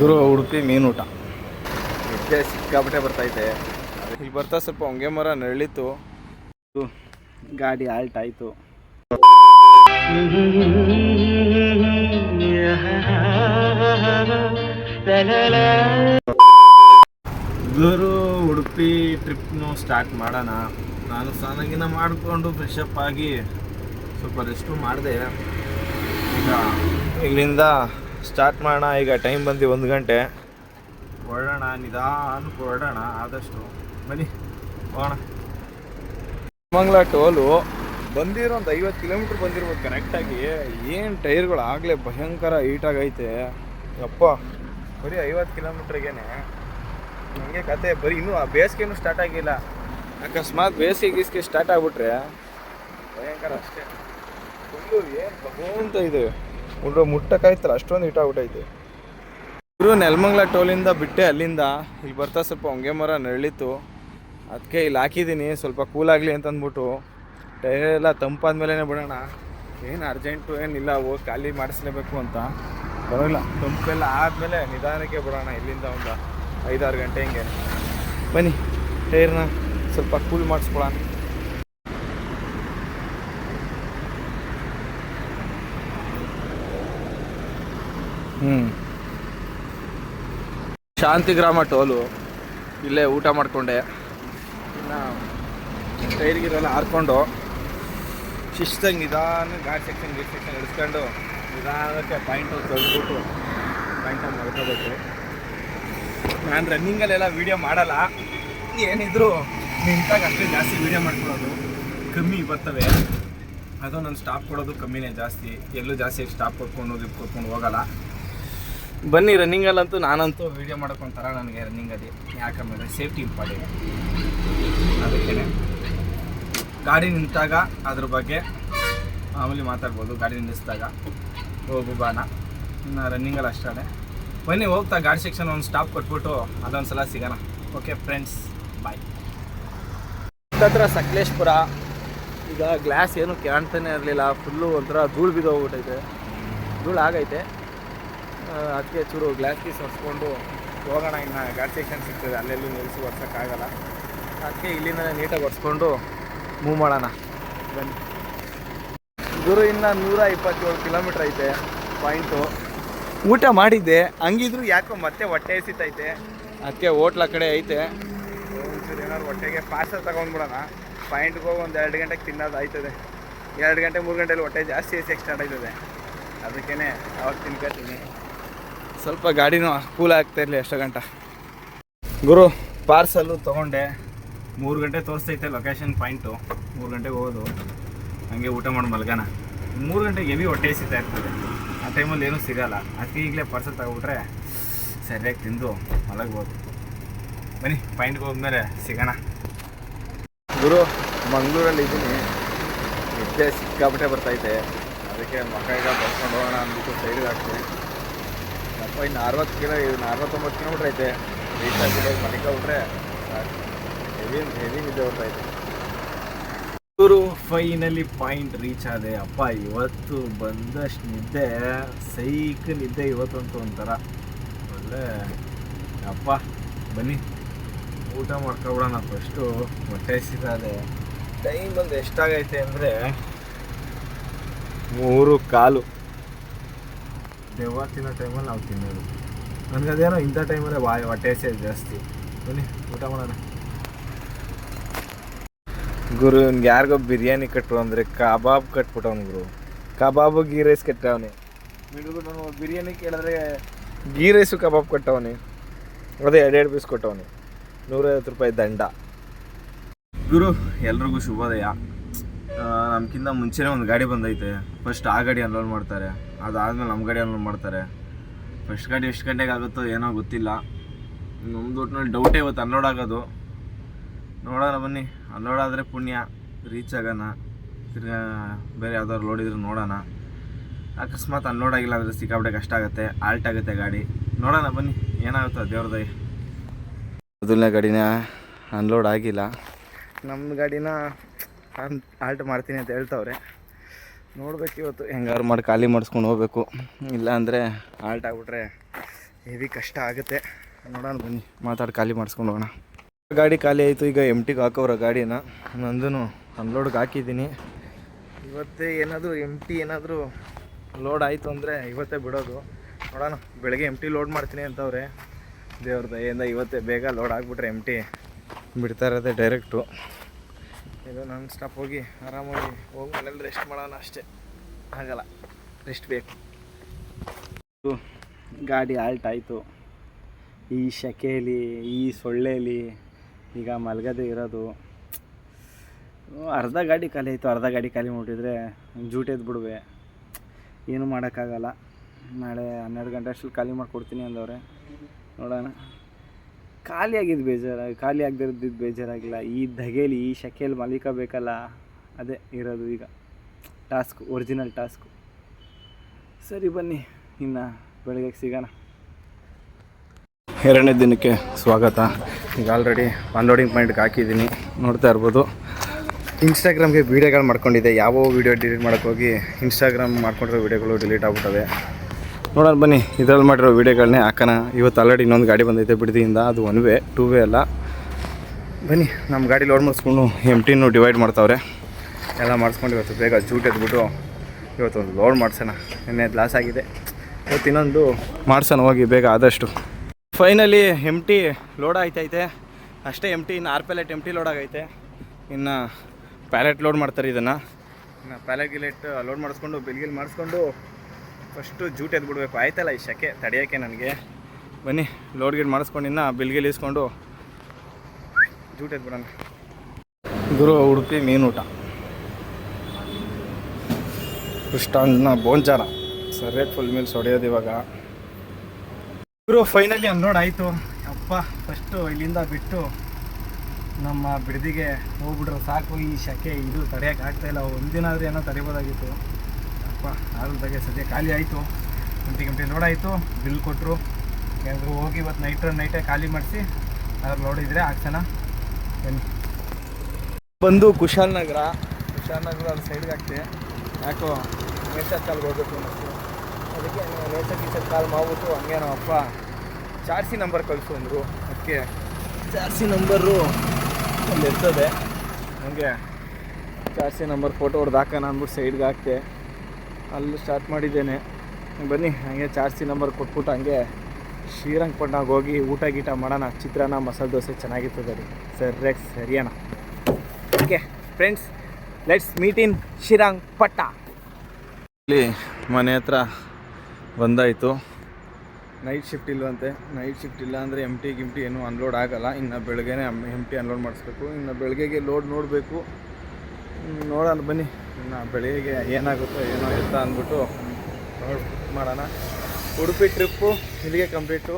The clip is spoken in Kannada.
ಗುರು ಉಡುಪಿ ಮೀನೂಟ. ನಿದ್ದೆ ಸಿಕ್ಕಾಪಟ್ಟೆ ಬರ್ತೈತೆ ಇಲ್ಲಿ ಬರ್ತಾ ಸ್ವಲ್ಪ ಹೊಂಗೆ ಮರ ನರಳಿತು ಗಾಡಿ ಆಲ್ಟ್ ಆಯಿತು. ಗುರು ಉಡುಪಿ ಟ್ರಿಪ್ನು ಸ್ಟಾರ್ಟ್ ಮಾಡೋಣ. ನಾನು ಸ್ನಾನಗಿನ ಮಾಡಿಕೊಂಡು ಫ್ರೆಶಪ್ ಆಗಿ ಸ್ವಲ್ಪ ರೆಸ್ಟು ಮಾಡಿದೆ. ಈಗ ಇಲ್ಲಿಂದ ಸ್ಟಾರ್ಟ್ ಮಾಡೋಣ. ಈಗ ಟೈಮ್ ಬಂದು ಒಂದು ಗಂಟೆ. ಹೊರಡೋಣ, ನಿಧಾನಕ್ಕೆ ಹೊರಡೋಣ. ಆದಷ್ಟು ಬನ್ನಿ, ಹೋಗೋಣ. ಮಂಗ್ಲ ಟೋಲು ಬಂದಿರೋ ಒಂದು ಐವತ್ತು ಕಿಲೋಮೀಟ್ರ್ ಬಂದಿರ್ಬೋದು ಕನೆಕ್ಟಾಗಿ ಏನು ಟೈರ್ಗಳು ಆಗಲೇ ಭಯಂಕರ ಹೀಟಾಗೈತೆ ಅಪ್ಪ ಬರೀ ಐವತ್ತು ಕಿಲೋಮೀಟ್ರಿಗೇನೆ. ನನಗೆ ಕತೆ, ಬರೀ ಇನ್ನೂ ಆ ಬೇಸಿಗೆನೂ ಸ್ಟಾರ್ಟ್ ಆಗಿಲ್ಲ. ಅಕಸ್ಮಾತ್ ಬೇಸಿಗೆ ಗೀಸಿಗೆ ಸ್ಟಾರ್ಟ್ ಆಗ್ಬಿಟ್ರೆ ಭಯಂಕರ ಅಷ್ಟೇ. ಫುಲ್ಲು ಏನು ಭಗವಂತ ಇದೆ. ಉಂಡ್ರೆ ಮುಟ್ಟಕ್ಕಾಯ್ತಲ್ಲ ಅಷ್ಟೊಂದು ಹಿಟ್ಟಾಗ್ಬಿಟ್ಟೈತೆ ಇವರು ನೆಲಮಂಗ್ಲ ಟೋಲಿಂದ ಬಿಟ್ಟೆ ಅಲ್ಲಿಂದ. ಇಲ್ಲಿ ಬರ್ತಾ ಸ್ವಲ್ಪ ಹೊಂಗೆ ಮರ ನೆರಳಿತ್ತು. ಅದಕ್ಕೆ ಇಲ್ಲಿ ಹಾಕಿದ್ದೀನಿ ಸ್ವಲ್ಪ ಕೂಲಾಗಲಿ ಅಂತಂದ್ಬಿಟ್ಟು. ಟೈರ್ ಎಲ್ಲ ತಂಪಾದ್ಮೇಲೆ ಬಿಡೋಣ. ಏನು ಅರ್ಜೆಂಟು ಏನಿಲ್ಲ ಹೋಗಿ ಖಾಲಿ ಮಾಡಿಸ್ಲೇಬೇಕು ಅಂತ. ಬರೋಲ್ಲ, ತಂಪೆಲ್ಲ ಆದಮೇಲೆ ನಿಧಾನಕ್ಕೆ ಬಿಡೋಣ ಇಲ್ಲಿಂದ ಒಂದು ಐದಾರು ಗಂಟೆ ಹಿಂಗೆ ಬನ್ನಿ, ಟೈರ್ನ ಸ್ವಲ್ಪ ಕೂಲ್ ಮಾಡಿಸ್ಕೊಳೋಣ. ಶಾಂತಿಗ್ರಾಮ ಟೋಲು. ಇಲ್ಲೇ ಊಟ ಮಾಡಿಕೊಂಡೆ. ಇನ್ನು ಟೈರ್ಗಿರೆಲ್ಲ ಹಾರ್ಕೊಂಡು ಶಿಸ್ತಂಗೆ ನಿಧಾನ ಗಾಡಿ ಸೆಕ್ಷನ್ ಗೇಟ್ ಸೆಕ್ಷನ್ ನಿಧಾನಕ್ಕೆ ಪಾಯಿಂಟ್ ತೆಗೆದ್ಬಿಟ್ಟು ಪಾಯಿಂಟಲ್ಲಿ ಮಾಡ್ಕೋಬೇಕು. ನಾನು ರನ್ನಿಂಗಲ್ಲೆಲ್ಲ ವೀಡಿಯೋ ಮಾಡಲ್ಲ. ಏನಿದ್ರು ನಿಂತಾಗ ಅಷ್ಟೇ ಜಾಸ್ತಿ ವೀಡಿಯೋ ಮಾಡ್ಕೊಳ್ಳೋದು. ಕಮ್ಮಿ ಬರ್ತವೆ. ಅದು ನಾನು ಸ್ಟಾಪ್ ಕೊಡೋದು ಕಮ್ಮಿನೇ ಜಾಸ್ತಿ. ಎಲ್ಲೂ ಜಾಸ್ತಿ ಸ್ಟಾಪ್ ಕೊಟ್ಕೊಂಡು ಹೋಗಿ ಕೊಟ್ಕೊಂಡು ಹೋಗಲ್ಲ. ಬನ್ನಿ ರನ್ನಿಂಗಲ್ಲಂತೂ ನಾನಂತೂ ವೀಡಿಯೋ ಮಾಡ್ಕೊಂತಾರ ನನಗೆ ರನ್ನಿಂಗಲ್ಲಿ ಯಾಕಂದರೆ ಸೇಫ್ಟಿ ಇಂಪಾರ್ಟೆಂಟ್ ಅದಕ್ಕೇ ಗಾಡಿ ನಿಂತಾಗ ಅದ್ರ ಬಗ್ಗೆ ಮಾಮೂಲಿ ಮಾತಾಡ್ಬೋದು, ಗಾಡಿ ನಿಲ್ಲಿಸಿದಾಗ. ಹೋಗು ಇನ್ನು ರನ್ನಿಂಗಲ್ಲಿ ಅಷ್ಟೇ. ಬನ್ನಿ, ಹೋಗ್ತಾ ಗಾಡಿ ಸೆಕ್ಷನ್ ಒಂದು ಸ್ಟಾಪ್ ಕೊಟ್ಬಿಟ್ಟು ಅದೊಂದು ಸಲ ಸಿಗೋಣ. ಓಕೆ ಫ್ರೆಂಡ್ಸ್ ಬಾಯ್ ಹತ್ರ ಸಕಲೇಶ್ಪುರ. ಈಗ ಗ್ಲಾಸ್ ಏನು ಕಾಣ್ತಾನೆ ಇರಲಿಲ್ಲ. ಫುಲ್ಲು ಒಂಥರ ಧೂಳು ಬಿದ್ದೋಗ್ಬಿಟ್ಟೈತೆ. ಧೂಳು ಆಗೈತೆ. ಅದಕ್ಕೆ ಚೂರು ಗ್ಲಾಸ್ ಪೀಸ್ ಹೊಸ್ಕೊಂಡು ಹೋಗೋಣ, ಇನ್ನು ಗಾಡಿ ಸೆಕ್ಷನ್ ಸಿಗ್ತದೆ, ಅಲ್ಲೆಲ್ಲೂ ನಿಲ್ಲಿಸಿ ಒರ್ಸೋಕ್ಕಾಗಲ್ಲ ಅದಕ್ಕೆ ಇಲ್ಲಿಂದ ನೀಟಾಗಿ ಒರೆಸ್ಕೊಂಡು ಮೂವ್ ಮಾಡೋಣ. ಬನ್ನಿ. ಗುರು, ಇನ್ನು ನೂರ ಇಪ್ಪತ್ತೇಳು ಕಿಲೋಮೀಟ್ರ್ ಐತೆ ಪಾಯಿಂಟು ಊಟ ಮಾಡಿದ್ದೆ, ಹಂಗಿದ್ರು ಯಾಕೋ ಮತ್ತೆ ಹೊಟ್ಟೆ ಎಸಿತೈತೆ ಅದಕ್ಕೆ ಹೋಟ್ಲ ಕಡೆ ಐತೆ. ಒಂಚೂರು ಏನಾದ್ರು ಹೊಟ್ಟೆಗೆ ಪಾರ್ಸಲ್ ತಗೊಂಡ್ಬಿಡೋಣ ಪಾಯಿಂಟ್ಗೆ ಹೋಗಿ ಒಂದು ಎರಡು ಗಂಟೆಗೆ ತಿನ್ನೋದು ಆಯ್ತದೆ. ಎರಡು ಗಂಟೆ, ಮೂರು ಗಂಟೆಲಿ ಹೊಟ್ಟೆ ಜಾಸ್ತಿ ಎಸಿ ಸ್ಟಾರ್ಟ್ ಆಯ್ತದೆ. ಅದಕ್ಕೇ ಅವಾಗ ತಿನ್ಕೊತೀನಿ ಸ್ವಲ್ಪ ಗಾಡಿನೂ ಕೂಲ್ ಆಗ್ತಾ ಇರಲಿ ಎಷ್ಟೋ ಗಂಟ. ಗುರು ಪಾರ್ಸಲ್ಲು ತೊಗೊಂಡೆ. ಮೂರು ಗಂಟೆ ತೋರಿಸ್ತೈತೆ ಲೊಕೇಶನ್ ಪಾಯಿಂಟು ಮೂರು ಗಂಟೆಗೆ ಹೋಗೋದು. ಹಂಗೆ ಊಟ ಮಾಡಿ ಮಲ್ಗಾನ ಮೂರು ಗಂಟೆಗೆ ಹೆವಿ ಹೊಟ್ಟೆ ಸಿಗ್ತಾ ಇರ್ತದೆ. ಆ ಟೈಮಲ್ಲಿ ಏನೂ ಸಿಗಲ್ಲ. ಅದಕ್ಕೆ ಈಗಲೇ ಪಾರ್ಸಲ್ ತಗೊಬಿಟ್ರೆ ಸರಿಯಾಗಿ ತಿಂದು ಮಲಗ್ಬೋದು. ಬನ್ನಿ ಪಾಯಿಂಟ್ಗೆ ಹೋದ್ಮೇಲೆ ಸಿಗೋಣ. ಗುರು, ಮಂಗಳೂರಲ್ಲಿ ಇದ್ದೀನಿ ನಿದ್ದೆ ಸಿಕ್ಕಾಬಿಟ್ಟೆ ಬರ್ತೈತೆ ಅದಕ್ಕೆ ಮಕ್ಕಳಿಗೆ ಬರ್ಕೊಂಡು ಹೋಗೋಣ ಅಂದ್ಬಿಟ್ಟು ಸೈಡಿಗೆ ಹಾಕ್ತೀನಿ. ಇನ್ನು ಅರವತ್ತು ಕಿಲೋ, ಇನ್ನು ಅರವತ್ತೊಂಬತ್ತು ಕಿಲೋಮೀಟ್ರ್ ಐತೆ. ರೀಚ್ ಆಗಿದೆ ಮನೆಗೆ ಹೋಗ್ಬಿಟ್ರೆ ಹೆವಿ ಹೆವಿ ನಿದ್ದೆ ಐತೆ. ಇವರು ಫೈನಲಿ ಪಾಯಿಂಟ್ ರೀಚ್ ಆದೆ. ಅಪ್ಪ, ಇವತ್ತು ಬಂದಷ್ಟು ನಿದ್ದೆ, ಸೈಕ್ ನಿದ್ದೆ ಇವತ್ತಂತೂ ಒಂಥರ. ಒಳ್ಳೆ, ಅಪ್ಪ, ಬನ್ನಿ. ಊಟ ಮಾಡ್ಕೊಬಿಡೋಣ ಫಸ್ಟು ಹೊಟ್ಟೆ ಸಿಗಾದೆ ಟೈಮ್ ಬಂದು ಎಷ್ಟಾಗೈತೆ ಅಂದರೆ, ಮೂರು ಕಾಲು. ದೆವ್ವ ತಿನ್ನೋ ಟೈಮಲ್ಲಿ ನಾವು ತಿನ್ನೋದು. ನನಗದೇನೋ ಇಂಥ ಟೈಮಲ್ಲೇ ವಾಯ್ ಹೊಟ್ಟೆ ಸೇರಿ ಜಾಸ್ತಿ. ಬನ್ನಿ ಊಟ ಮಾಡೋಣ. ಗುರು ಇವ್ನಿಗೆ ಯಾರಿಗೋ ಬಿರಿಯಾನಿ ಕಟ್ಟರು ಅಂದರೆ ಕಬಾಬ್ ಕಟ್ಬಿಟ್ಟವನು ಗುರು. ಕಬಾಬು ಗೀ ರೈಸ್ ಕಟ್ಟವನೆ. ಬಿಡುಗು ನಾನು ಬಿರಿಯಾನಿ ಕೇಳಿದ್ರೆ ಗೀ ರೈಸು ಕಬಾಬ್ ಕಟ್ಟವನೆ. ಅದೇ ಎರಡೆರಡು ಪೀಸ್ ಕೊಟ್ಟವನೆ. ನೂರೈವತ್ತು ರೂಪಾಯಿ ದಂಡ. ಗುರು ಎಲ್ರಿಗೂ ಶುಭೋದಯ. ನಮ್ಗಿಂತ ಮುಂಚೆನೇ ಒಂದು ಗಾಡಿ ಬಂದೈತೆ. ಫಸ್ಟ್ ಆ ಗಾಡಿ ಅನ್ಲೋಡ್ ಮಾಡ್ತಾರೆ. ಅದಾದ್ಮೇಲೆ ನಮ್ಮ ಅನ್ಲೋಡ್ ಮಾಡ್ತಾರೆ. ಫಸ್ಟ್ ಗಾಡಿ ಎಷ್ಟು ಗಂಟೆಗೆ ಆಗುತ್ತೋ ಏನೋ ಗೊತ್ತಿಲ್ಲ. ನಮ್ದು ಒಟ್ಟಿನಲ್ಲಿ ಡೌಟೇ ಇವತ್ತು ಅನ್ಲೋಡ್ ಆಗೋದು. ನೋಡೋಣ ಬನ್ನಿ. ಅನ್ಲೋಡ್ ಆದರೆ ಪುಣ್ಯ. ರೀಚ್ ಆಗೋಣ. ತಿರ್ಗಾ ಬೇರೆ ಯಾವ್ದಾದ್ರು ಇದ್ರೆ ನೋಡೋಣ. ಅಕಸ್ಮಾತ್ ಅನ್ಲೋಡ್ ಆಗಿಲ್ಲ ಅಂದರೆ ಸಿಕ್ಕಾಪಟ್ಟೆ ಕಷ್ಟ ಆಗುತ್ತೆ. ಆಲ್ಟ್ ಆಗುತ್ತೆ ಗಾಡಿ. ನೋಡೋಣ ಬನ್ನಿ. ಏನಾಗುತ್ತೋ ದೇವ್ರ ದಯ. ಮೊದಲನೇ ಗಾಡಿನ ಅನ್ಲೋಡ್ ಆಗಿಲ್ಲ. ನಮ್ಮ ಗಾಡಿನ ಆಲ್ಟ್ ಮಾಡ್ತೀನಿ ಅಂತ ಹೇಳ್ತವ್ರೆ. ನೋಡ್ಬೇಕು ಇವತ್ತು. ಹೆಂಗಾರು ಮಾಡಿ ಖಾಲಿ ಮಾಡಿಸ್ಕೊಂಡು ಹೋಗ್ಬೇಕು. ಇಲ್ಲ ಅಂದ್ರೆ ಆಲ್ಟ್ ಆಗ್ಬಿಟ್ರೆ ಹೆವಿ ಕಷ್ಟ ಆಗುತ್ತೆ. ನೋಡೋಣ ಬನ್ನಿ. ಮಾತಾಡಿ ಖಾಲಿ ಮಾಡಿಸ್ಕೊಂಡು ಹೋಗೋಣ. ಗಾಡಿ ಖಾಲಿ ಆಯಿತು. ಈಗ ಎಂ ಟಿಗೆ ಹಾಕೋರ ಗಾಡಿನ. ನಂದೂ ಅನ್ಲೋಡ್ಗೆ ಹಾಕಿದ್ದೀನಿ. ಇವತ್ತೇ ಏನಾದರೂ ಎಂ ಟಿ ಏನಾದರೂ ಲೋಡ್ ಆಯಿತು ಅಂದರೆ ಇವತ್ತೇ ಬಿಡೋದು. ನೋಡೋಣ. ಬೆಳಗ್ಗೆ ಎಂ ಟಿ ಲೋಡ್ ಮಾಡ್ತೀನಿ ಅಂತವ್ರೆ. ದೇವ್ರ ದಯೆಯಿಂದ ಇವತ್ತೇ ಬೇಗ ಲೋಡ್ ಆಗಿಬಿಟ್ರೆ ಎಂ ಟಿ ಬಿಡ್ತಾ ಇರೋದೇ ಡೈರೆಕ್ಟು ಇದು ನನ್ನ ಸ್ಟಾಪ್ ಹೋಗಿ ಆರಾಮಾಗಿ ಹೋಗಿ ಮನೇಲಿ ರೆಸ್ಟ್ ಮಾಡೋಣ ಅಷ್ಟೇ. ಆಗಲ್ಲ ರೆಸ್ಟ್ ಬೇಕು. ಗಾಡಿ ಆಲ್ಟ್ ಆಯಿತು. ಈ ಶೆಕೆಯಲ್ಲಿ ಈ ಸೊಳ್ಳೆಯಲ್ಲಿ ಈಗ ಮಲಗದೆ ಇರೋದು. ಅರ್ಧ ಗಾಡಿ ಖಾಲಿ ಆಯಿತು, ಅರ್ಧ ಗಾಡಿ ಖಾಲಿ ಮಾಡಿದ್ರೆ ಜೂಟೆದ್ದು ಬಿಡುವೆ. ಏನು ಮಾಡೋಕ್ಕಾಗಲ್ಲ. ನಾಳೆ ಹನ್ನೆರಡು ಗಂಟೆ ಅಷ್ಟು ಖಾಲಿ ಮಾಡಿಕೊಡ್ತೀನಿ ಅಂದವ್ರೆ. ನೋಡೋಣ. ಖಾಲಿ ಆಗಿದ್ದು ಬೇಜಾರು ಖಾಲಿ ಆಗದಿರೋದು ಬೇಜಾರಾಗಿಲ್ಲ. ಈ ಧಗೆಲಿ ಈ ಶಕೆಯಲ್ಲಿ ಮಲಿಕಬೇಕಲ್ಲ ಅದೇ ಇರೋದು ಈಗ. Task, original task. ಸರಿ ಬನ್ನಿ, ಇನ್ನು ಬೆಳಗ್ಗೆ ಸಿಗೋಣ. ಎರಡನೇ ದಿನಕ್ಕೆ ಸ್ವಾಗತ. ಈಗ ಆಲ್ರೆಡಿ ಅನ್ಲೋಡಿಂಗ್ ಪಾಯಿಂಟ್ಗೆ ಹಾಕಿದ್ದೀನಿ. ನೋಡ್ತಾ ಇರ್ಬೋದು. ಇನ್ಸ್ಟಾಗ್ರಾಮ್ಗೆ ವೀಡಿಯೋಗಳು ಮಾಡ್ಕೊಂಡಿದ್ದೆ. ಯಾವ ವೀಡಿಯೋ ಡಿಲೀಟ್ ಮಾಡೋಕ್ಕೋಗಿ ಇನ್ಸ್ಟಾಗ್ರಾಮ್ ಮಾಡ್ಕೊಂಡಿರೋ ವೀಡಿಯೋಗಳು ಡಿಲೀಟ್ ಆಗ್ಬಿಟ್ಟವೆ. ನೋಡೋಣ, ಬನ್ನಿ. ಇದರಲ್ಲಿ ಮಾಡಿರೋ ವೀಡಿಯೋಗಳನ್ನೇ ಹಾಕೋಣ. ಇವತ್ತು ಆಲ್ರೆಡಿ ಇನ್ನೊಂದು ಗಾಡಿ ಬಂದೈತೆ ಬಿಡದಿಯಿಂದ. ಅದು ಒನ್ ವೇ ಟೂ ವೇ ಅಲ್ಲ. ಬನ್ನಿ ನಮ್ಮ ಗಾಡಿ ಲೋಡ್ ಮಾಡಿಸ್ಕೊಂಡು ಎಂ ಟಿನೂ ಡಿವೈಡ್ ಮಾಡ್ತಾವ್ರೆ. ಎಲ್ಲ ಮಾಡಿಸ್ಕೊಂಡು ಇವತ್ತು ಬೇಗ ಜೂಟ್ ಎದ್ಬಿಟ್ಟು ಇವತ್ತು ಒಂದು ಲೋಡ್ ಮಾಡ್ಸೋಣ. ನಿನ್ನೆ ಲಾಸ್ ಆಗಿದೆ. ಇವತ್ತು ಇನ್ನೊಂದು ಮಾಡ್ಸೋಣ ಹೋಗಿ ಬೇಗ ಆದಷ್ಟು. ಫೈನಲಿ ಎಂ ಟಿ ಲೋಡ್ ಆಯ್ತೈತೆ. ಅಷ್ಟೇ ಎಂ ಟಿ ಇನ್ನು ಆರು ಪ್ಯಾಲೆಟ್ ಎಂ ಟಿ ಲೋಡ್ ಆಗೈತೆ. ಇನ್ನು ಪ್ಯಾಲೆಟ್ ಲೋಡ್ ಮಾಡ್ತಾರೆ ಇದನ್ನು. ಇನ್ನು ಪ್ಯಾಲೆಟ್ ಗಿಲೆಟ್ ಲೋಡ್ ಮಾಡಿಸ್ಕೊಂಡು ಬಿಲ್ಗಿಲ್ ಮಾಡಿಸ್ಕೊಂಡು ಫಸ್ಟು ಜೂಟ್ ಎದ್ಬಿಡ್ಬೇಕು. ಆಯ್ತಲ್ಲ ಈ ಶಕೆ? ತಡೆಯೋಕ್ಕೆ ನನಗೆ. ಬನ್ನಿ ಲೋಡ್ ಗೀಡ್ ಮಾಡಿಸ್ಕೊಂಡು ಇನ್ನು ಬಿಲ್ಗಿಲ್ ಇಸ್ಕೊಂಡು ಜೂಟ್ ಎದ್ಬಿಡೋಣ. ಗುರು, ಉಡುಪಿ ಮೀನೂಟ. ಕೃಷ್ಣಾಂಜನ ಬೋಂಚಾರ ಸರಿ ಫುಲ್ ಮೀಲ್ಸ್ ಹೊಡೆಯೋದು ಇವಾಗ. ಗುರು ಫೈನಲಿ ಅನ್ಲೋಡ್ ಆಯಿತು. ಅಪ್ಪ ಫಸ್ಟು ಇಲ್ಲಿಂದ ಬಿಟ್ಟು ನಮ್ಮ ಬಿಡದಿಗೆ ಹೋಗ್ಬಿಟ್ರೆ ಸಾಕು. ಈ ಶಕೆ ಇದು ತಡೆಯೋಕೆ ಆಗ್ತಾಯಿಲ್ಲ ಒಂದಿನ ಆದರೆ ಏನೋ ತಡಿಬೋದಾಗಿತ್ತು. ಆದ್ರೆ ಸದ್ಯ ಖಾಲಿ ಆಯಿತು. ಗಂಟೆ ಗಂಟೆ ಲೋಡ್ ಆಯಿತು. ಬಿಲ್ ಕೊಟ್ಟರು ಏನಾದರೂ ಹೋಗಿ ಇವತ್ತು ನೈಟ್ ನೈಟೇ ಖಾಲಿ ಮಾಡಿಸಿ ಅದ್ರ ನೋಡಿದರೆ ಹಾಕ್ಸೋಣ. ಬನ್ನಿ. ಬಂದು ಕುಶಾಲ್ ನಗರ. ಕುಶಾಲ್ ನಗರ ಅಲ್ಲಿ ಸೈಡ್ಗೆ ಹಾಕ್ತೆ. ಯಾಕೋ ನೇಚರ್ ಕಾಲ್ಗೆ ಹೋಗ್ಬೇಕು ಅನ್ನಿಸ್ತು. ಅದಕ್ಕೆ ನೇಚರ್ ಗೀಚರ್ ಕಾಲ್ ಮಾಡ್ಬಿಟ್ಟು ಹಂಗೆ ನಮ್ಮ ಅಪ್ಪ ಚಾರ್ಸಿ ನಂಬರ್ ಕಳಿಸು ಅಂದರು. ಅದಕ್ಕೆ ಚಾರ್ಸಿ ನಂಬರು ಅಲ್ಲಿ ಇರ್ತದೆ. ಹಂಗೆ ಚಾರ್ಸಿ ನಂಬರ್ ಫೋಟೋ ಹೊಡೆದು ಹಾಕೋಣ ಅಂದ್ಬಿಟ್ಟು ಸೈಡ್ಗೆ ಹಾಕ್ತೆ. ಅಲ್ಲಿ ಸ್ಟಾರ್ಟ್ ಮಾಡಿದ್ದೇನೆ. ಬನ್ನಿ, ಹಂಗೆ ಚಾರ್ಸಿ ನಂಬರ್ ಕೊಟ್ಬಿಟ್ಟು ಹಂಗೆ ಶ್ರೀರಂಗಪಟ್ಟಣಕ್ಕೆ ಹೋಗಿ ಊಟ ಗೀಟ ಮಾಡೋಣ, ಚಿತ್ರಾನ್ನ, ಮಸಾಲೆ ದೋಸೆ ಚೆನ್ನಾಗಿರ್ತದೆ ರೀ sir ಸರಿಯಾನ okay friends let's meet in Srirangapatna ಇಲ್ಲಿ ಮನೆ ಹತ್ರ ಬಂದಾಯಿತು. ನೈಟ್ ಶಿಫ್ಟ್ ಇಲ್ವಂತೆ. ನೈಟ್ ಶಿಫ್ಟ್ ಇಲ್ಲ ಅಂದರೆ ಎಂ ಟಿ ಗಿಮ್ ಟಿ ಏನೂ ಅನ್ಲೋಡ್ ಆಗೋಲ್ಲ. ಇನ್ನು ಬೆಳಗ್ಗೆನೇ ಎಂ ಟಿ ಅನ್ಲೋಡ್ ಮಾಡಿಸ್ಬೇಕು. ಇನ್ನು ಬೆಳಗ್ಗೆಗೆ ಲೋಡ್ ನೋಡಬೇಕು. ನೋಡೋಣ ಬನ್ನಿ. ಇನ್ನು ಬೆಳಿಗ್ಗೆ ಏನಾಗುತ್ತೋ ಏನೋ ಎತ್ತ ಅಂದ್ಬಿಟ್ಟು ನೋಡಿ ಮಾಡೋಣ. ಉಡುಪಿ ಟ್ರಿಪ್ಪು ಇಲ್ಲಿಗೆ ಕಂಪ್ಲೀಟು